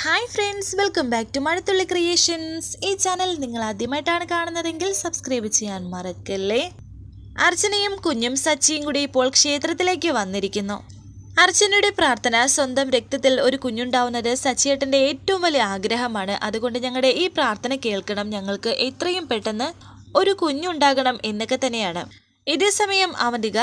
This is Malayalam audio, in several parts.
Hi friends welcome back to Mazhathulli creations ഈ ചാനൽ നിങ്ങൾ ആദ്യമായിട്ടാണ് കാണുന്നതെങ്കിൽ സബ്സ്ക്രൈബ് ചെയ്യാൻ മറക്കല്ലേ? അർച്ചനയും കുഞ്ഞും സച്ചിയും കൂടി ഇപ്പോൾ ക്ഷേത്രത്തിലേക്ക് വന്നിരിക്കുന്നു. അർച്ചനയുടെ പ്രാർത്ഥന സ്വന്തം രക്തത്തിൽ ഒരു കുഞ്ഞുണ്ടാവുന്നത് സച്ചിയേട്ടന്റെ ഏറ്റവും വലിയ ആഗ്രഹമാണ്. അതുകൊണ്ട് ഞങ്ങളുടെ ഈ പ്രാർത്ഥന കേൾക്കണം. ഞങ്ങൾക്ക് എത്രയും പെട്ടെന്ന് ഒരു കുഞ്ഞുണ്ടാകണം എന്നൊക്കെ തന്നെയാണ്. ഇതേ സമയം അവന്തിക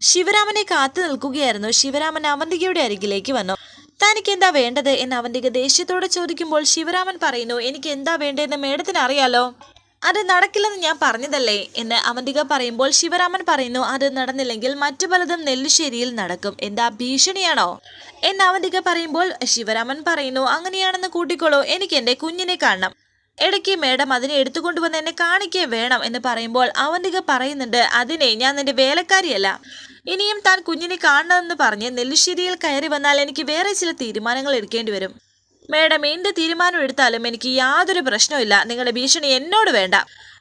ശിവരാമനെ കാത്തു നിൽക്കുകയായിരുന്നു. ശിവരാമൻ അവന്തികയുടെ അരികിലേക്ക് വന്നു. തനിക്ക് എന്താ വേണ്ടത് എന്ന് അവന്തിക ദേഷ്യത്തോടെ ചോദിക്കുമ്പോൾ ശിവരാമൻ പറയുന്നു എനിക്ക് എന്താ വേണ്ടതെന്ന് മേഡത്തിന് അറിയാലോ? അത് നടക്കില്ലെന്ന് ഞാൻ പറഞ്ഞതല്ലേ? എന്ന് അവന്തിക പറയുമ്പോൾ ശിവരാമൻ പറയുന്നു അത് നടന്നില്ലെങ്കിൽ മറ്റു പലതും നെല്ലിശ്ശേരിയിൽ നടക്കും. എന്താ ഭീഷണിയാണോ? എന്ന് അവന്തിക പറയുമ്പോൾ ശിവരാമൻ പറയുന്നു അങ്ങനെയാണെന്ന് കൂട്ടിക്കോളൂ. എനിക്ക് എന്റെ കുഞ്ഞിനെ കാണണം. ഇടയ്ക്ക് മേഡം അതിനെ എടുത്തുകൊണ്ടുവന്ന് എന്നെ കാണിക്കേ വേണം എന്ന് പറയുമ്പോൾ അവന്തിക പറയുന്നുണ്ട് അതിനെ ഞാൻ നിന്റെ വേലക്കാരിയല്ല. ഇനിയും താൻ കുഞ്ഞിനെ കാണണമെന്ന് പറഞ്ഞ് നെല്ലിശ്ശേരിയിൽ കയറി വന്നാൽ എനിക്ക് വേറെ ചില തീരുമാനങ്ങൾ എടുക്കേണ്ടി വരും. മേഡം എന്ത് തീരുമാനം എടുത്താലും എനിക്ക് യാതൊരു പ്രശ്നവുമില്ല നിങ്ങളുടെ ഭീഷണി എന്നോട് വേണ്ട.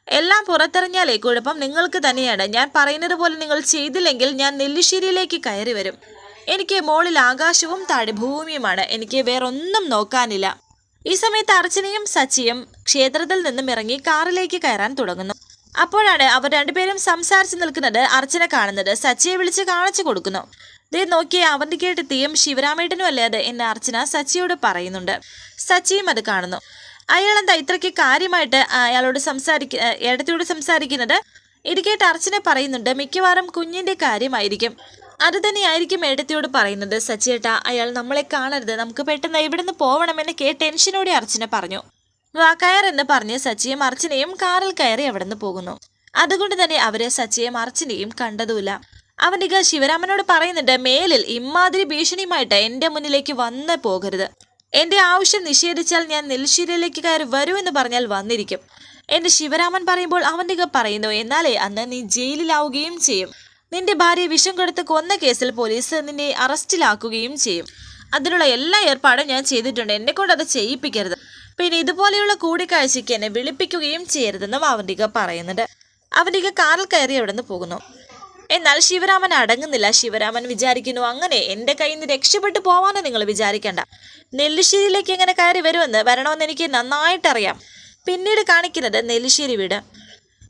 എല്ലാം പുറത്തിറങ്ങിയാലേ കുഴപ്പം. നിങ്ങൾക്ക് തന്നെയാണ്. ഞാൻ പറയുന്നത് പോലെ നിങ്ങൾ ചെയ്തില്ലെങ്കിൽ ഞാൻ നെല്ലിശ്ശേരിയിലേക്ക് കയറി വരും. എനിക്ക് മോളിൽ ആകാശവും താഴെ ഭൂമിയുമാണ്. എനിക്ക് വേറൊന്നും നോക്കാനില്ല. ഈ സമയത്ത് അർച്ചനയും സച്ചിയും ക്ഷേത്രത്തിൽ നിന്നും ഇറങ്ങി കാറിലേക്ക് കയറാൻ തുടങ്ങുന്നു. അപ്പോഴാണ് അവർ രണ്ടുപേരും സംസാരിച്ചു നിൽക്കുന്നത് അർച്ചന കാണുന്നത്. സച്ചിയെ വിളിച്ച് കാണിച്ചു കൊടുക്കുന്നു. ദേ നോക്കിയേ അവന്റെ കേട്ട് തീയും ശിവരാമേട്ടനും അല്ലേ അത് എന്ന് അർച്ചന സച്ചിയോട് പറയുന്നുണ്ട്. സച്ചിയും അത് കാണുന്നു. അയാൾ എന്താ ഇത്രയ്ക്ക് കാര്യമായിട്ട് അയാളോട് സംസാരിക്ക ഏടത്തിയോട് സംസാരിക്കുന്നത്? ഇത് കേട്ട് അർച്ചന പറയുന്നുണ്ട് മിക്കവാറും കുഞ്ഞിന്റെ കാര്യമായിരിക്കും. അത് തന്നെയായിരിക്കും ഏടത്തിയോട് പറയുന്നത്. സച്ചിയേട്ടാ അയാൾ നമ്മളെ കാണരുത്. നമുക്ക് പെട്ടെന്ന് ഇവിടുന്ന് പോവണമെന്ന് കേ ടെൻഷനോടെ അർച്ചന പറഞ്ഞു. വാ കയറെന്ന് പറഞ്ഞ് സച്ചിയും അർച്ചനയും കാറിൽ കയറി അവിടെ നിന്ന് പോകുന്നു. അതുകൊണ്ട് തന്നെ അവർ സച്ചിയും അർച്ചനയും കണ്ടതുമില്ല. അവനിക ശിവരാമനോട് പറയുന്നുണ്ട് മേലിൽ ഇമ്മാതിരി ഭീഷണിയുമായിട്ട് എന്റെ മുന്നിലേക്ക് വന്ന് പോകരുത്. എന്റെ ആവശ്യം നിഷേധിച്ചാൽ ഞാൻ നെൽശ്ശേരിയിലേക്ക് കയറി എന്ന് പറഞ്ഞാൽ വന്നിരിക്കും. എന്റെ ശിവരാമൻ പറയുമ്പോൾ അവനിക പറയുന്നു എന്നാലേ അന്ന് നീ ജയിലിലാവുകയും ചെയ്യും. നിന്റെ ഭാര്യ വിഷം കൊടുത്ത് കൊന്ന കേസിൽ പോലീസ് നിന്നെ അറസ്റ്റിലാക്കുകയും ചെയ്യും. അതിനുള്ള എല്ലാ ഏർപ്പാടും ഞാൻ ചെയ്തിട്ടുണ്ട്. എന്നെ കൊണ്ട് അത് ചെയ്യിപ്പിക്കരുത്. പിന്നെ ഇതുപോലെയുള്ള കൂടിക്കാഴ്ചയ്ക്ക് എന്നെ വിളിപ്പിക്കുകയും ചെയ്യരുതെന്നും അവന്തിക പറയുന്നുണ്ട്. അവന്തിക കാറിൽ കയറി അവിടെ നിന്ന് പോകുന്നു. എന്നാൽ ശിവരാമൻ അടങ്ങുന്നില്ല. ശിവരാമൻ വിചാരിക്കുന്നു അങ്ങനെ എന്റെ കയ്യിൽ നിന്ന് രക്ഷപ്പെട്ടു പോവാനോ നിങ്ങൾ വിചാരിക്കേണ്ട. നെല്ലിശ്ശേരിയിലേക്ക് എങ്ങനെ കയറി വരുമെന്ന് വരണമെന്ന് എനിക്ക് നന്നായിട്ടറിയാം. പിന്നീട് കാണിക്കുന്നത് നെല്ലിശ്ശേരി വീട്.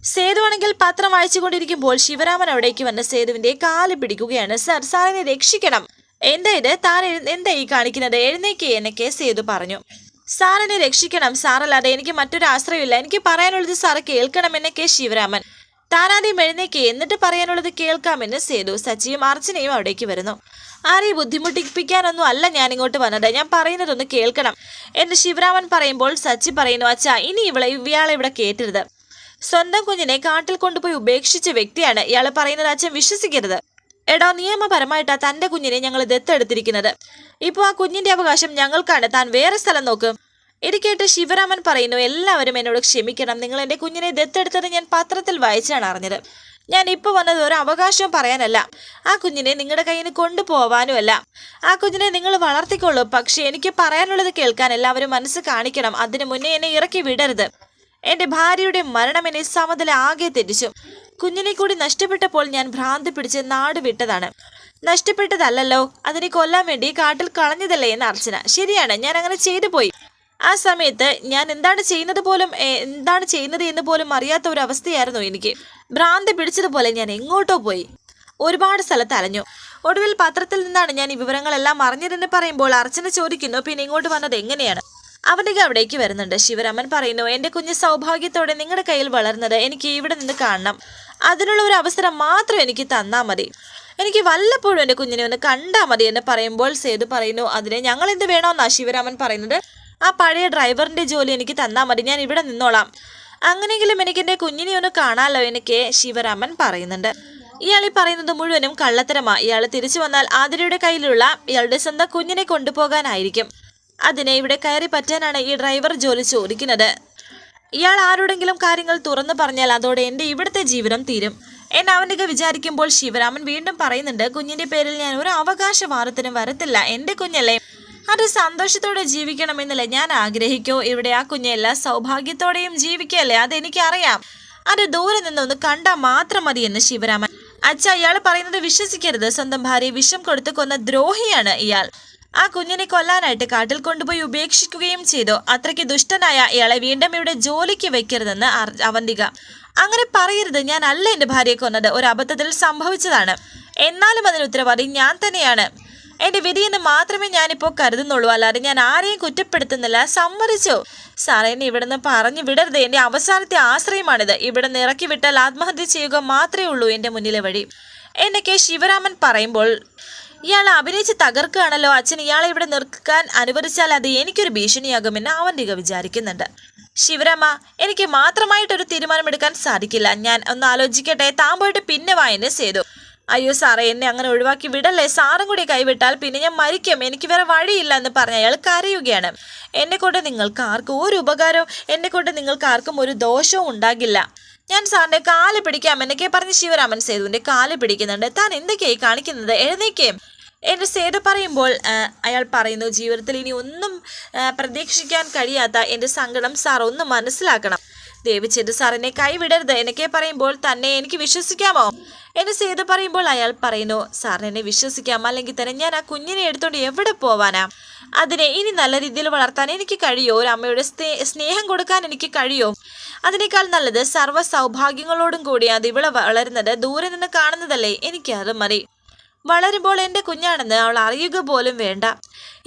സേതുവാണെങ്കിൽ പത്രം വായിച്ചുകൊണ്ടിരിക്കുമ്പോൾ ശിവരാമൻ അവിടേക്ക് വന്ന് സേതുവിന്റെ കാൽ പിടിക്കുകയാണ്. സർ സാറിനെ രക്ഷിക്കണം. എന്താ ഇത്? താൻ എന്താ ഈ കാണിക്കുന്നത്? എഴുന്നേക്ക് എന്നൊക്കെ സേതു പറഞ്ഞു. സാറിനെ രക്ഷിക്കണം. സാറല്ലാതെ എനിക്ക് മറ്റൊരു ആശ്രയമില്ല എനിക്ക് പറയാനുള്ളത് സാറ് കേൾക്കണമെന്ന് കെ ശിവരാമൻ. താനാദ്യം എഴുന്നേക്ക് എന്നിട്ട് പറയാനുള്ളത് കേൾക്കാമെന്ന് സേതു സച്ചിയും അർച്ചനയും അവിടേക്ക് വരുന്നു. ആരെയും ബുദ്ധിമുട്ടിപ്പിക്കാനൊന്നും അല്ല ഞാൻ ഇങ്ങോട്ട് വന്നത്. ഞാൻ പറയുന്നതൊന്ന് കേൾക്കണം എന്ന് ശിവരാമൻ പറയുമ്പോൾ സച്ചി പറയുന്നു അച്ഛാ ഇനി ഇവളെ ഇയാളെ ഇവിടെ കേട്ടരുത് സ്വന്തം കുഞ്ഞിനെ കാട്ടിൽ കൊണ്ടുപോയി ഉപേക്ഷിച്ച വ്യക്തിയാണ്. ഇയാൾ പറയുന്നത് അച്ഛൻ വിശ്വസിക്കരുത്. എടോ നിയമപരമായിട്ടാ തന്റെ കുഞ്ഞിനെ ഞങ്ങൾ ദത്തെടുത്തിരിക്കുന്നത്. ഇപ്പോൾ ആ കുഞ്ഞിന്റെ അവകാശം ഞങ്ങൾക്കാണ്. താൻ വേറെ സ്ഥലം നോക്കും. ഇത് കേട്ട് ശിവരാമൻ പറയുന്നു എല്ലാവരും എന്നോട് ക്ഷമിക്കണം. നിങ്ങൾ എന്റെ കുഞ്ഞിനെ ദത്തെടുത്തത് ഞാൻ പത്രത്തിൽ വായിച്ചാണ് അറിഞ്ഞത്. ഞാൻ ഇപ്പോൾ വന്നത് ഒരു അവകാശവും പറയാനല്ല. ആ കുഞ്ഞിനെ നിങ്ങളുടെ കയ്യിൽ നിന്ന് കൊണ്ടുപോവാനുമല്ല ആ കുഞ്ഞിനെ നിങ്ങൾ വളർത്തിക്കൊള്ളൂ. പക്ഷേ എനിക്ക് പറയാനുള്ളത് കേൾക്കാൻ എല്ലാവരും മനസ്സ് കാണിക്കണം. അതിനു മുന്നേ എന്നെ ഇറക്കി വിടരുത്. എന്റെ ഭാര്യയുടെ മരണം എന്നെ സമതല ആകെ തെറ്റിച്ചു. കുഞ്ഞിനെ കൂടി നഷ്ടപ്പെട്ടപ്പോൾ ഞാൻ ഭ്രാന്ത് പിടിച്ച് നാട് വിട്ടതാണ്. നഷ്ടപ്പെട്ടതല്ലല്ലോ അതിനെ കൊല്ലാൻ വേണ്ടി കാട്ടിൽ കളഞ്ഞതല്ലേ എന്ന് അർച്ചന. ശരിയാണ് ഞാൻ അങ്ങനെ ചെയ്തു പോയി. ആ സമയത്ത് ഞാൻ എന്താണ് ചെയ്യുന്നത് പോലും എന്താണ് ചെയ്യുന്നത് എന്ന് പോലും അറിയാത്ത ഒരു അവസ്ഥയായിരുന്നു എനിക്ക്. ഭ്രാന്ത് പിടിച്ചതുപോലെ ഞാൻ എങ്ങോട്ടോ പോയി. ഒരുപാട് സ്ഥലത്ത് അലഞ്ഞു. ഒടുവിൽ പത്രത്തിൽ നിന്നാണ് ഞാൻ ഈ വിവരങ്ങളെല്ലാം അറിഞ്ഞതെന്ന് പറയുമ്പോൾ അർച്ചന ചോദിക്കുന്നു പിന്നെ ഇങ്ങോട്ട് വന്നത് എങ്ങനെയാണ്? അവന്റെ അവിടേക്ക് വരുന്നുണ്ട്. ശിവരാമൻ പറയുന്നു എന്റെ കുഞ്ഞ് സൗഭാഗ്യത്തോടെ നിങ്ങളുടെ കയ്യിൽ വളർന്നത് എനിക്ക് ഇവിടെ നിന്ന് കാണണം. അതിനുള്ള ഒരു അവസരം മാത്രം എനിക്ക് തന്നാൽ മതി. എനിക്ക് വല്ലപ്പോഴും എന്റെ കുഞ്ഞിനെ ഒന്ന് കണ്ടാൽ മതി എന്ന് പറയുമ്പോൾ സേതു പറയുന്നു അതിനെ ഞങ്ങൾ എന്ത് വേണമെന്നാണ് ശിവരാമൻ പറയുന്നത്? ആ പഴയ ഡ്രൈവറിന്റെ ജോലി എനിക്ക് തന്നാൽ മതി ഞാൻ ഇവിടെ നിന്നോളാം. അങ്ങനെയെങ്കിലും എനിക്ക് എന്റെ കുഞ്ഞിനെ ഒന്ന് കാണാമല്ലോ എനിക്ക് ശിവരാമൻ പറയുന്നുണ്ട്. ഇയാൾ ഈ പറയുന്നത് മുഴുവനും കള്ളത്തരമാണ് ഇയാൾ തിരിച്ചു വന്നാൽ ആതിരയുടെ കയ്യിലുള്ള ഇയാളുടെ സ്വന്തം കുഞ്ഞിനെ കൊണ്ടുപോകാനായിരിക്കും. അതിനെ ഇവിടെ കയറി പറ്റാനാണ് ഈ ഡ്രൈവർ ജോലി ചോദിക്കുന്നത്. ഇയാൾ ആരോടെങ്കിലും കാര്യങ്ങൾ തുറന്നു പറഞ്ഞാൽ അതോടെ എന്റെ ഇവിടുത്തെ ജീവിതം തീരും. എന്നെ അവനൊക്കെ വിചാരിക്കുമ്പോൾ ശിവരാമൻ വീണ്ടും പറയുന്നുണ്ട് കുഞ്ഞിന്റെ പേരിൽ ഞാൻ ഒരു അവകാശ അവകാശവാദത്തിനും വരത്തില്ല. എന്റെ കുഞ്ഞല്ലേ അത് സന്തോഷത്തോടെ ജീവിക്കണമെന്നല്ലേ ഞാൻ ആഗ്രഹിക്കൂ. ഇവിടെ ആ കുഞ്ഞെല്ലാം സൗഭാഗ്യത്തോടെയും ജീവിക്കല്ലേ അതെനിക്കറിയാം. അത് ദൂരെ നിന്നൊന്ന് കണ്ടാൽ മാത്രം മതി എന്ന് ശിവരാമൻ. അച്ഛ ഇയാൾ പറയുന്നത് വിശ്വസിക്കരുത്. സ്വന്തം ഭാര്യ വിഷം കൊടുത്ത് കൊന്ന ദ്രോഹിയാണ് ഇയാൾ. ആ കുഞ്ഞിനെ കൊല്ലാനായിട്ട് കാട്ടിൽ കൊണ്ടുപോയി ഉപേക്ഷിക്കുകയും ചെയ്തു. അത്രയ്ക്ക് ദുഷ്ടനായ ഇയാളെ വീണ്ടും ഇവിടെ ജോലിക്ക് വെക്കരുതെന്ന് അവന്തിക. അങ്ങനെ പറയരുത് ഞാൻ അല്ല എന്റെ ഭാര്യയെ കൊന്നത്. ഒരു അബദ്ധത്തിൽ സംഭവിച്ചതാണ്. എന്നാലും അതിന് ഉത്തരവാദി ഞാൻ തന്നെയാണ്. എന്റെ വിധിയെന്ന് മാത്രമേ ഞാനിപ്പോൾ കരുതുന്നുള്ളൂ. അല്ലാതെ ഞാൻ ആരെയും കുറ്റപ്പെടുത്തുന്നില്ല. സമ്മതിച്ചു? സാറേ എന്നെ ഇവിടുന്ന് പറഞ്ഞു വിടരുത്. എന്റെ അവസാനത്തെ ആശ്രയമാണിത്. ഇവിടുന്ന് ഇറക്കി വിട്ടാൽ ആത്മഹത്യ ചെയ്യുക മാത്രമേ ഉള്ളൂ എന്റെ മുന്നിലെ വഴി. എന്നൊക്കെ ശിവരാമൻ പറയുമ്പോൾ ഇയാൾ അഭിനയിച്ച് തകർക്കുകയാണല്ലോ അച്ഛൻ. ഇയാളെ ഇവിടെ നിർക്കാൻ അനുവദിച്ചാൽ അത് എനിക്കൊരു ഭീഷണിയാകുമെന്ന് അവന്തിക വിചാരിക്കുന്നുണ്ട്. ശിവരാമ എനിക്ക് മാത്രമായിട്ടൊരു തീരുമാനമെടുക്കാൻ സാധിക്കില്ല. ഞാൻ ഒന്ന് ആലോചിക്കട്ടെ. താൻ പോയിട്ട് പിന്നെ വായന ചെയ്തു. അയ്യോ സാറേ എന്നെ അങ്ങനെ ഒഴിവാക്കി വിടല്ലേ? സാറും കൂടി കൈവിട്ടാൽ പിന്നെ ഞാൻ മരിക്കും. എനിക്ക് വേറെ വഴിയില്ല എന്ന് പറഞ്ഞ അയാൾ കരയുകയാണ്. എന്നെ കൊണ്ട് നിങ്ങൾക്ക് ആർക്കും ഒരു ഉപകാരവും എന്നെ കൊണ്ട് നിങ്ങൾക്ക് ആർക്കും ഒരു ദോഷവും ഉണ്ടാകില്ല. ഞാൻ സാറിന്റെ കാൽ പിടിക്കാം എന്നൊക്കെ പറഞ്ഞ് ശിവരാമൻ സേതുവിന്റെ കാൽ പിടിക്കുന്നുണ്ട്. താൻ എന്തൊക്കെയായി കാണിക്കുന്നത്? എഴുന്നേക്കേം. എന്റെ സേതു പറയുമ്പോൾ അയാൾ പറയുന്നു ജീവിതത്തിൽ ഇനി ഒന്നും പ്രതീക്ഷിക്കാൻ കഴിയാത്ത എന്റെ സങ്കടം സാർ ഒന്ന് മനസ്സിലാക്കണം. ദേവിച്ചെന്റെ സാറിനെ കൈവിടരുത്. എന്നൊക്കെ പറയുമ്പോൾ തന്നെ എനിക്ക് വിശ്വസിക്കാമോ? എന്നെ സേതു പറയുമ്പോൾ അയാൾ പറയുന്നു സാറിനെ വിശ്വസിക്കാം അല്ലെങ്കിൽ തന്നെ ഞാൻ ആ കുഞ്ഞിനെ എടുത്തോണ്ട് എവിടെ പോവാനാ? അതിനെ ഇനി നല്ല രീതിയിൽ വളർത്താൻ എനിക്ക് കഴിയോ? ഒരു അമ്മയുടെ സ്നേഹം കൊടുക്കാൻ എനിക്ക് കഴിയോ? അതിനേക്കാൾ നല്ലത് സർവ സൗഭാഗ്യങ്ങളോടും കൂടി അത് ഇവിടെ വളരുന്നത്. ദൂരെ നിന്ന് കാണുന്നതല്ലേ? എനിക്ക് അത് മതി. വളരുമ്പോൾ എന്റെ കുഞ്ഞാണെന്ന് അവൾ അറിയുക പോലും വേണ്ട.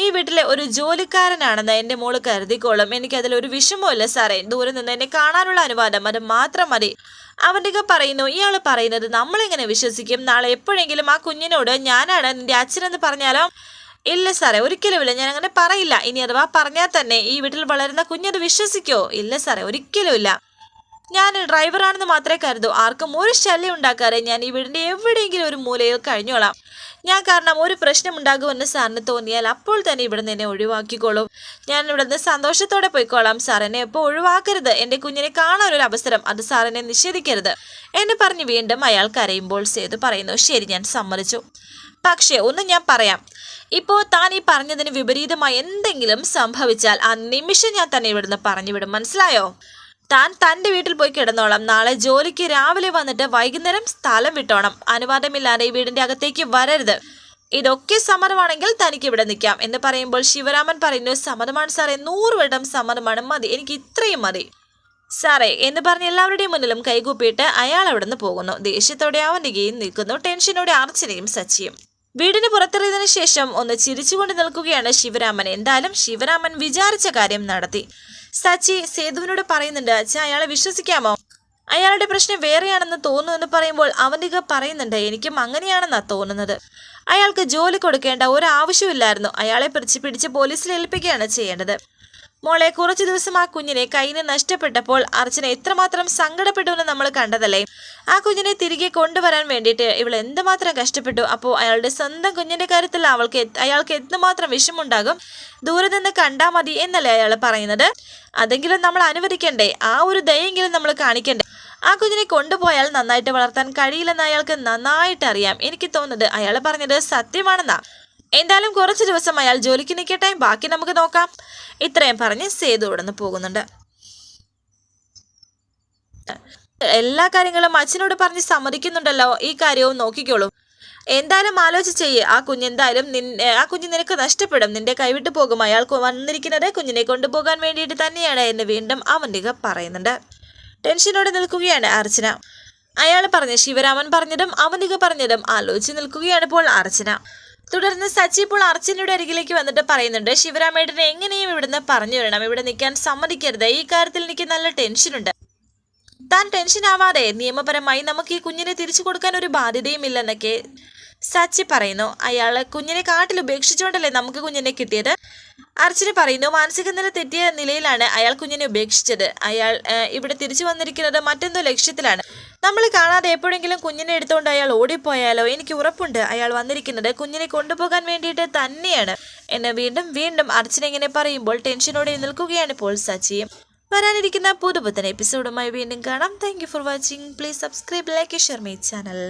ഈ വീട്ടിലെ ഒരു ജോലിക്കാരനാണെന്ന് എന്റെ മോൾ കരുതിക്കോളും. എനിക്കതിൽ ഒരു വിഷമമില്ല സാറേ. ദൂരെ നിന്ന് എന്നെ കാണാനുള്ള അനുവാദം അത് മാത്രം മതി. അവന്റെ പറയുന്നു ഇയാൾ പറയുന്നത് നമ്മളെങ്ങനെ വിശ്വസിക്കും? നാളെ എപ്പോഴെങ്കിലും ആ കുഞ്ഞിനോട് ഞാനാണ് നിന്റെ അച്ഛനെന്ന് പറഞ്ഞാലോ? ഇല്ല സാറേ ഒരിക്കലുമില്ല ഞാൻ അങ്ങനെ പറയില്ല. ഇനി അഥവാ പറഞ്ഞാൽ തന്നെ ഈ വീട്ടിൽ വളരുന്ന കുഞ്ഞത് വിശ്വസിക്കോ? ഇല്ല സാറേ ഒരിക്കലുമില്ല ഞാൻ ഡ്രൈവറാണെന്ന് മാത്രമേ കരുതൂ. ആർക്കും ഒരു ശല്യം ഉണ്ടാക്കാതെ ഞാൻ ഈ വീടിന്റെ എവിടെയെങ്കിലും ഒരു മൂലയിൽ കഴിഞ്ഞോളാം. ഞാൻ കാരണം ഒരു പ്രശ്നം ഉണ്ടാകുമെന്ന് സാറിന് തോന്നിയാൽ അപ്പോൾ തന്നെ ഇവിടെ നിന്ന് എന്നെ ഒഴിവാക്കിക്കോളും. ഞാൻ ഇവിടെ നിന്ന് സന്തോഷത്തോടെ പോയിക്കോളാം. സാർ എന്നെ ഒഴിവാക്കരുത്. എന്റെ കുഞ്ഞിനെ കാണാൻ ഒരു അവസരം. അത് സാറിനെ നിഷേധിക്കരുത്. എന്നെ പറഞ്ഞ് വീണ്ടും അയാൾ കരയുമ്പോൾ സേതു പറയുന്നു ശരി ഞാൻ സമ്മതിച്ചു. പക്ഷേ ഒന്ന് ഞാൻ പറയാം. ഇപ്പോൾ താൻ ഈ പറഞ്ഞതിന് വിപരീതമായി എന്തെങ്കിലും സംഭവിച്ചാൽ ആ നിമിഷം ഞാൻ തന്നെ ഇവിടുന്ന് പറഞ്ഞു വിടും. മനസ്സിലായോ? താൻ തന്റെ വീട്ടിൽ പോയി കിടന്നോളാം. നാളെ ജോലിക്ക് രാവിലെ വന്നിട്ട് വൈകുന്നേരം സ്ഥലം വിട്ടോണം. അനുവാദമില്ലാതെ ഈ വീടിന്റെ അകത്തേക്ക് വരരുത്. ഇതൊക്കെ സമ്മതമാണെങ്കിൽ തനിക്ക് ഇവിടെ നിൽക്കാം എന്ന് പറയുമ്പോൾ ശിവരാമൻ പറയുന്നു സമ്മതമാണ് സാറേ നൂറ് വട്ടം സമ്മതമാണ്. മതി എനിക്ക് ഇത്രയും മതി. സാറേ എന്ന് പറഞ്ഞ് എല്ലാവരുടെയും മുന്നിലും കൈകൂപ്പിയിട്ട് അയാൾ അവിടെ നിന്ന് പോകുന്നു. ദേഷ്യത്തോടെ അവന്റെ ഗെയിം നിൽക്കുന്നു. ടെൻഷനോടെ അർച്ചനയും സച്ചിയും. വീടിന് പുറത്തെറിയതിനു ശേഷം ഒന്ന് ചിരിച്ചുകൊണ്ട് നിൽക്കുകയാണ് ശിവരാമൻ. എന്തായാലും ശിവരാമൻ വിചാരിച്ച കാര്യം നടത്തി. സച്ചി സേതുവിനോട് പറയുന്നുണ്ട് അച്ഛ അയാളെ വിശ്വസിക്കാമോ? അയാളുടെ പ്രശ്നം വേറെയാണെന്ന് തോന്നുന്നു എന്ന് പറയുമ്പോൾ അവന്തിക പറയുന്നുണ്ട് എനിക്കും അങ്ങനെയാണെന്നാ തോന്നുന്നത്. അയാൾക്ക് ജോലി കൊടുക്കേണ്ട ഒരു ആവശ്യമില്ലായിരുന്നു അയാളെ പിടിച്ച് പിടിച്ച് പോലീസിൽ ഏൽപ്പിക്കുകയാണ് ചെയ്യേണ്ടത്. മോളെ കുറച്ചു ദിവസം ആ കുഞ്ഞിനെ കയ്യിന് നഷ്ടപ്പെട്ടപ്പോൾ അർച്ചന എത്രമാത്രം സങ്കടപ്പെട്ടു എന്ന് നമ്മൾ കണ്ടതല്ലേ? ആ കുഞ്ഞിനെ തിരികെ കൊണ്ടുവരാൻ വേണ്ടിയിട്ട് ഇവൾ എന്തുമാത്രം കഷ്ടപ്പെട്ടു? അപ്പോൾ അയാളുടെ സ്വന്തം കുഞ്ഞിന്റെ കാര്യത്തിൽ അവൾക്ക് അയാൾക്ക് എന്തുമാത്രം വിഷമുണ്ടാകും ദൂരെ നിന്ന് കണ്ടാൽ മതി എന്നല്ലേ അയാൾ പറയുന്നത്? അതെങ്കിലും നമ്മൾ അനുവദിക്കണ്ടേ? ആ ഒരു ദയെങ്കിലും നമ്മൾ കാണിക്കണ്ടേ? ആ കുഞ്ഞിനെ കൊണ്ടുപോയാൽ നന്നായിട്ട് വളർത്താൻ കഴിയില്ലെന്ന് അയാൾക്ക് നന്നായിട്ട് അറിയാം. എനിക്ക് തോന്നുന്നത് അയാൾ പറഞ്ഞത് സത്യമാണെന്നാ. എന്തായാലും കുറച്ച് ദിവസം അയാൾ ജോലിക്ക് നിൽക്കട്ടെ ബാക്കി നമുക്ക് നോക്കാം. ഇത്രയും പറഞ്ഞ് സേതു ഇവിടെ നിന്ന് പോകുന്നുണ്ട്. എല്ലാ കാര്യങ്ങളും അച്ഛനോട് പറഞ്ഞ് സമ്മതിക്കുന്നുണ്ടല്ലോ. ഈ കാര്യവും നോക്കിക്കോളൂ. എന്തായാലും ആലോചിച്ച് ചെയ്യ്. ആ കുഞ്ഞ് എന്തായാലും നിന്നെ ആ കുഞ്ഞ് നിനക്ക് നഷ്ടപ്പെടും. നിന്റെ കൈവിട്ട് പോകും. അയാൾക്ക് വന്നിരിക്കുന്നത് കുഞ്ഞിനെ കൊണ്ടുപോകാൻ വേണ്ടിയിട്ട് തന്നെയാണ് എന്ന് വീണ്ടും അവന്തിക പറയുന്നുണ്ട്. ടെൻഷനോടെ നിൽക്കുകയാണ് അർച്ചന. അയാൾ പറഞ്ഞ ശിവരാമൻ പറഞ്ഞതും അവന്തിക പറഞ്ഞതും ആലോചിച്ച് നിൽക്കുകയാണ് ഇപ്പോൾ അർച്ചന. തുടർന്ന് സച്ചി ഇപ്പോൾ അർച്ചനയുടെ അരികിലേക്ക് വന്നിട്ട് പറയുന്നുണ്ട് ശിവരാമേട്ടനെ എങ്ങനെയും ഇവിടുന്ന് പറഞ്ഞു വരണം ഇവിടെ നിൽക്കാൻ സമ്മതിക്കരുത്. ഈ കാര്യത്തിൽ എനിക്ക് നല്ല ടെൻഷനുണ്ട് താൻ ടെൻഷൻ ആവാതെ നിയമപരമായി നമുക്ക് ഈ കുഞ്ഞിനെ തിരിച്ചു കൊടുക്കാൻ ഒരു ബാധ്യതയും ഇല്ലെന്നൊക്കെ സച്ചി പറയുന്നു. അയാൾ കുഞ്ഞിനെ കാട്ടിൽ ഉപേക്ഷിച്ചുകൊണ്ടല്ലേ നമുക്ക് കുഞ്ഞിനെ കിട്ടിയത്? അർച്ചന പറയുന്നു മാനസിക നില തെറ്റിയ നിലയിലാണ് അയാൾ കുഞ്ഞിനെ ഉപേക്ഷിച്ചത്. അയാൾ ഇവിടെ തിരിച്ചു വന്നിരിക്കുന്നത് മറ്റെന്തോ ലക്ഷ്യത്തിലാണ്. നമ്മൾ കാണാതെ എപ്പോഴെങ്കിലും കുഞ്ഞിനെ എടുത്തുകൊണ്ട് അയാൾ ഓടിപ്പോയാലോ? എനിക്ക് ഉറപ്പുണ്ട്. അയാൾ വന്നിരിക്കുന്നത് കുഞ്ഞിനെ കൊണ്ടുപോകാൻ വേണ്ടിയിട്ട് തന്നെയാണ്. എന്നെ വീണ്ടും വീണ്ടും അർച്ചന ഇങ്ങനെ പറയുമ്പോൾ ടെൻഷനോടെ നിൽക്കുകയാണ് ഇപ്പോൾ സച്ചിയും വരാനിരിക്കുന്ന പുതുപുത്തൻ എപ്പിസോഡുമായി വീണ്ടും കാണാം. Thank for watching please subscribe like share my channel